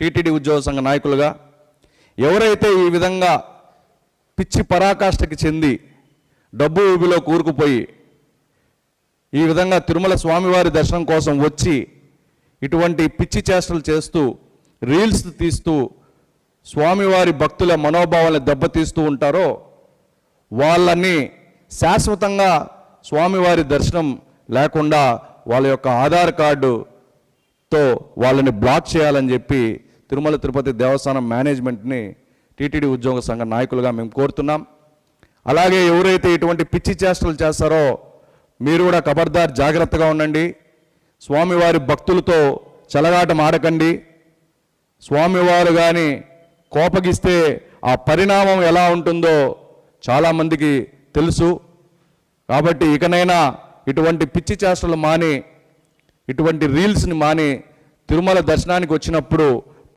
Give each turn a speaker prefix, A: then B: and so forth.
A: TTD ఉద్యోగ సంఘ నాయకులుగా ఎవరైతే ఈ విధంగా పిచ్చి పరాకాష్ఠకి చెంది డబ్బు ఊబిలో కూరుకుపోయి ఈ విధంగా తిరుమల స్వామివారి దర్శనం కోసం వచ్చి ఇటువంటి పిచ్చి చేష్టలు చేస్తూ రీల్స్ తీస్తూ స్వామివారి భక్తుల మనోభావాలను దెబ్బతీస్తూ ఉంటారో వాళ్ళని శాశ్వతంగా స్వామివారి దర్శనం లేకుండా వాళ్ళ యొక్క ఆధార్ కార్డుతో వాళ్ళని బ్లాక్ చేయాలని చెప్పి తిరుమల తిరుపతి దేవస్థానం మేనేజ్మెంట్ని టీటీడీ ఉద్యోగ సంఘ నాయకులుగా మేము కోరుతున్నాం. అలాగే ఎవరైతే ఇటువంటి పిచ్చి చేష్టలు చేస్తారో మీరు కూడా కబర్దార్ జాగ్రత్తగా ఉండండి. స్వామివారి భక్తులతో చెలగాటం ఆడకండి. స్వామివారు కానీ కోపగిస్తే ఆ పరిణామం ఎలా ఉంటుందో చాలామందికి తెలుసు. కాబట్టి ఇకనైనా ఇటువంటి పిచ్చి చేష్టలు మాని ఇటువంటి రీల్స్ని మాని తిరుమల దర్శనానికి వచ్చినప్పుడు